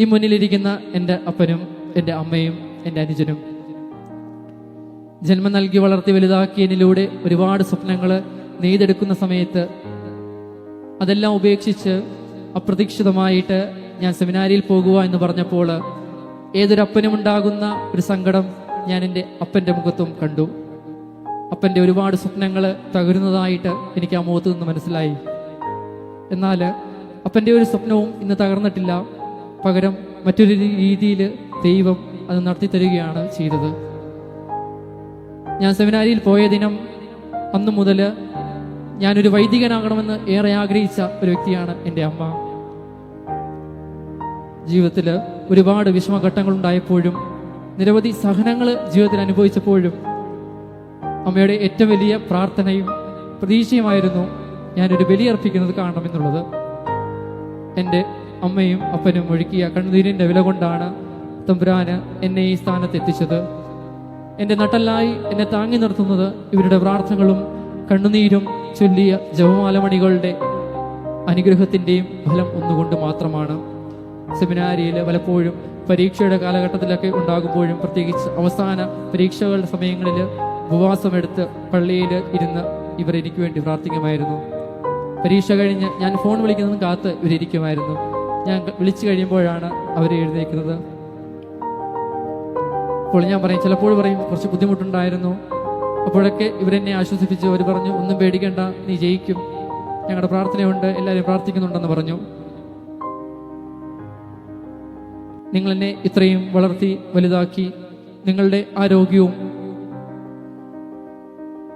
ഈ മുന്നിലിരിക്കുന്ന എന്റെ അപ്പനും എന്റെ അമ്മയും എന്റെ അനുജനും. ജന്മം നൽകി വളർത്തി വലുതാക്കിയതിലൂടെ ഒരുപാട് സ്വപ്നങ്ങൾ നെയ്തെടുക്കുന്ന സമയത്ത് അതെല്ലാം ഉപേക്ഷിച്ച് അപ്രതീക്ഷിതമായിട്ട് ഞാൻ സെമിനാരിയിൽ പോകുക എന്ന് പറഞ്ഞപ്പോൾ ഏതൊരപ്പനും ഉണ്ടാകുന്ന ഒരു സങ്കടം ഞാൻ എന്റെ അപ്പന്റെ മുഖത്തും കണ്ടു. അപ്പന്റെ ഒരുപാട് സ്വപ്നങ്ങൾ തകരുന്നതായിട്ട് എനിക്ക് ആ മുഖത്ത് നിന്ന് മനസ്സിലായി. എന്നാൽ അപ്പന്റെ ഒരു സ്വപ്നവും ഇന്ന് തകർന്നിട്ടില്ല. പകരം മറ്റൊരു രീതിയിൽ ദൈവം അത് നടത്തി തരികയാണ് ചെയ്തത്. ഞാൻ സെമിനാരിയിൽ പോയ ദിനം അന്നു മുതൽ ഞാനൊരു വൈദികനാകണമെന്ന് ഏറെ ആഗ്രഹിച്ച ഒരു വ്യക്തിയാണ് എന്റെ അമ്മ. ജീവിതത്തിൽ ഒരുപാട് വിഷമഘട്ടങ്ങൾ ഉണ്ടായപ്പോഴും നിരവധി സഹനങ്ങൾ ജീവിതത്തിൽ അനുഭവിച്ചപ്പോഴും അമ്മയുടെ ഏറ്റവും വലിയ പ്രാർത്ഥനയും പ്രതീക്ഷയുമായിരുന്നു ഞാനൊരു ബലിയർപ്പിക്കുന്നത് കാണണമെന്നുള്ളത്. എന്റെ അമ്മയും അപ്പനും ഒഴുക്കിയ കണ്ണുനീരിന്റെ വില കൊണ്ടാണ് തമ്പുരാന് എന്നെ ഈ സ്ഥാനത്ത് എത്തിച്ചത്. എന്റെ നട്ടല്ലായി എന്നെ താങ്ങി നിർത്തുന്നത് ഇവരുടെ പ്രാർത്ഥനകളും കണ്ണുനീരും ചൊല്ലിയ ജപമാലമണികളുടെ അനുഗ്രഹത്തിന്റെയും ഫലം ഒന്നുകൊണ്ട് മാത്രമാണ്. സെമിനാരിയിൽ പലപ്പോഴും പരീക്ഷയുടെ കാലഘട്ടത്തിലൊക്കെ ഉണ്ടാകുമ്പോഴും പ്രത്യേകിച്ച് അവസാന പരീക്ഷകളുടെ സമയങ്ങളിൽ ഉപവാസമെടുത്ത് പള്ളിയിൽ ഇരുന്ന് ഇവർ എനിക്ക് വേണ്ടി പ്രാർത്ഥിക്കുമായിരുന്നു. പരീക്ഷ കഴിഞ്ഞ് ഞാൻ ഫോൺ വിളിക്കുന്നതും കാത്ത് ഇവരിയ്ക്കുമായിരുന്നു. ഞാൻ വിളിച്ചു കഴിയുമ്പോഴാണ് അവർ എഴുന്നേക്കുന്നത് അപ്പോൾ ഞാൻ പറയും ചിലപ്പോൾ പറയും കുറച്ച് ബുദ്ധിമുട്ടുണ്ടായിരുന്നു. അപ്പോഴൊക്കെ ഇവരെന്നെ ആശ്വസിപ്പിച്ച് അവർ പറഞ്ഞു ഒന്നും പേടിക്കേണ്ട നീ ജയിക്കും. ഞങ്ങളുടെ പ്രാർത്ഥനയുണ്ട് എല്ലാവരും പ്രാർത്ഥിക്കുന്നുണ്ടെന്ന് പറഞ്ഞു. നിങ്ങൾ എന്നെ ഇത്രയും വളർത്തി വലുതാക്കി നിങ്ങളുടെ ആരോഗ്യവും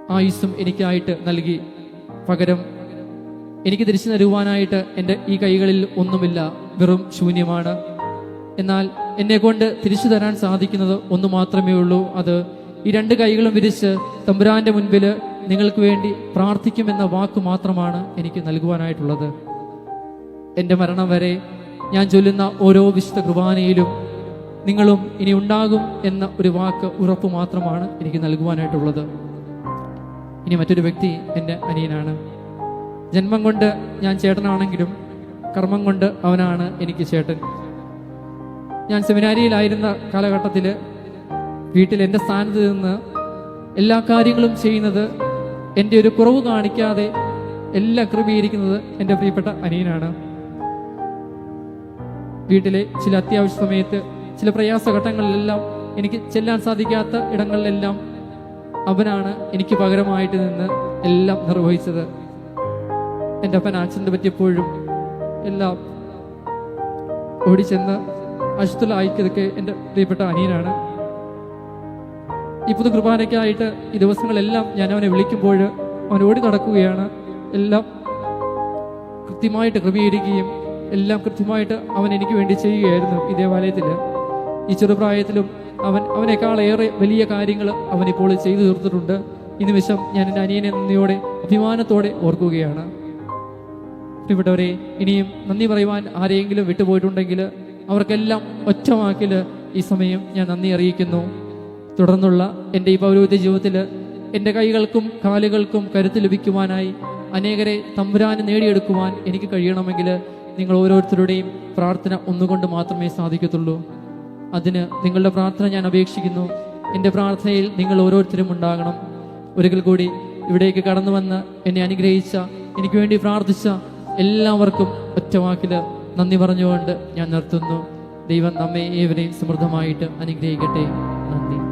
ആയുസ്സും എനിക്കായിട്ട് നൽകി. പകരം എനിക്ക് തിരിച്ചു തരുവാനായിട്ട് എന്റെ ഈ കൈകളിൽ ഒന്നുമില്ല വെറും ശൂന്യമാണ്. എന്നാൽ എന്നെ കൊണ്ട് തിരിച്ചു തരാൻ സാധിക്കുന്നത് ഒന്ന് മാത്രമേ ഉള്ളൂ അത് ഈ രണ്ട് കൈകളും വിരിച്ച് തമ്പുരാന്റെ മുൻപിൽ നിങ്ങൾക്ക് വേണ്ടി പ്രാർത്ഥിക്കുമെന്ന വാക്ക് മാത്രമാണ് എനിക്ക് നൽകുവാനായിട്ടുള്ളത്. എന്റെ മരണം വരെ ഞാൻ ചൊല്ലുന്ന ഓരോ വിശുദ്ധ കുർബാനയിലും നിങ്ങളും ഇനി ഉണ്ടാകും എന്ന ഒരു വാക്ക് ഉറപ്പ് മാത്രമാണ് എനിക്ക് നൽകുവാനായിട്ടുള്ളത്. ഇനി മറ്റൊരു വ്യക്തി എന്റെ അനിയനാണ്. ജന്മം കൊണ്ട് ഞാൻ ചേട്ടനാണെങ്കിലും കർമ്മം കൊണ്ട് അവനാണ് എനിക്ക് ചേട്ടൻ. ഞാൻ സെമിനാരിയിലായിരുന്ന കാലഘട്ടത്തിൽ വീട്ടിൽ എന്റെ സ്ഥാനത്ത് നിന്ന് എല്ലാ കാര്യങ്ങളും ചെയ്യുന്നത് എന്റെ ഒരു കുറവ് കാണിക്കാതെ എല്ലാം ക്രമീകരിക്കുന്നത് എന്റെ പ്രിയപ്പെട്ട അനിയനാണ്. വീട്ടിലെ ചില അത്യാവശ്യ സമയത്ത് ചില പ്രയാസഘട്ടങ്ങളിലെല്ലാം എനിക്ക് ചെല്ലാൻ സാധിക്കാത്ത ഇടങ്ങളിലെല്ലാം അവനാണ് എനിക്ക് പകരമായിട്ട് നിന്ന് എല്ലാം നിർവഹിച്ചത്. എന്റെ അപ്പൻ ആക്സിഡന്റ് പറ്റിയപ്പോഴും എല്ലാം ഓടിച്ചെന്ന് ആയിക്കതൊക്കെ എന്റെ പ്രിയപ്പെട്ട അനിയനാണ്. ഈ പുതു കുർബാനയ്ക്കായിട്ട് ഈ ദിവസങ്ങളെല്ലാം ഞാൻ അവനെ വിളിക്കുമ്പോൾ അവൻ ഓടി നടക്കുകയാണ്. എല്ലാം കൃത്യമായിട്ട് ക്രമീകരിക്കുകയും എല്ലാം കൃത്യമായിട്ട് അവൻ എനിക്ക് വേണ്ടി ചെയ്യുകയായിരുന്നു ഈ ദേവാലയത്തിൽ. ഈ ചെറുപ്രായത്തിലും അവൻ അവനേക്കാളേറെ വലിയ കാര്യങ്ങൾ അവനിപ്പോൾ ചെയ്തു തീർത്തിട്ടുണ്ട്. ഈ നിമിഷം ഞാൻ എന്റെ അനിയനെ നന്ദിയോടെ അഭിമാനത്തോടെ ഓർക്കുകയാണ്. പ്രിയപ്പെട്ടവരെ ഇനിയും നന്ദി പറയുവാൻ ആരെയെങ്കിലും വിട്ടുപോയിട്ടുണ്ടെങ്കിൽ അവർക്കെല്ലാം ഒറ്റവാക്കിൽ ഈ സമയം ഞാൻ നന്ദി അറിയിക്കുന്നു. തുടർന്നുള്ള എന്റെ ഈ പൗരോഹിത്യ ജീവിതത്തിൽ എന്റെ കൈകൾക്കും കാലുകൾക്കും കരുത്ത് ലഭിക്കുവാനായി അനേകരെ തമ്പുരാന് നേടിയെടുക്കുവാൻ എനിക്ക് കഴിയണമെങ്കിൽ നിങ്ങൾ ഓരോരുത്തരുടെയും പ്രാർത്ഥന ഒന്നുകൊണ്ട് മാത്രമേ സാധിക്കത്തുള്ളൂ. അതിന് നിങ്ങളുടെ പ്രാർത്ഥന ഞാൻ അപേക്ഷിക്കുന്നു. എന്റെ പ്രാർത്ഥനയിൽ നിങ്ങൾ ഓരോരുത്തരും ഉണ്ടാകണം. ഒരിക്കൽ കൂടി ഇവിടേക്ക് കടന്നു വന്ന് എന്നെ അനുഗ്രഹിച്ച എനിക്ക് വേണ്ടി പ്രാർത്ഥിച്ച എല്ലാവർക്കും ഒറ്റവാക്കിൽ നന്ദി പറഞ്ഞുകൊണ്ട് ഞാൻ നിർത്തുന്നു. ദൈവം നമ്മെ ഏവരെയും സമൃദ്ധമായിട്ട് അനുഗ്രഹിക്കട്ടെ. നന്ദി.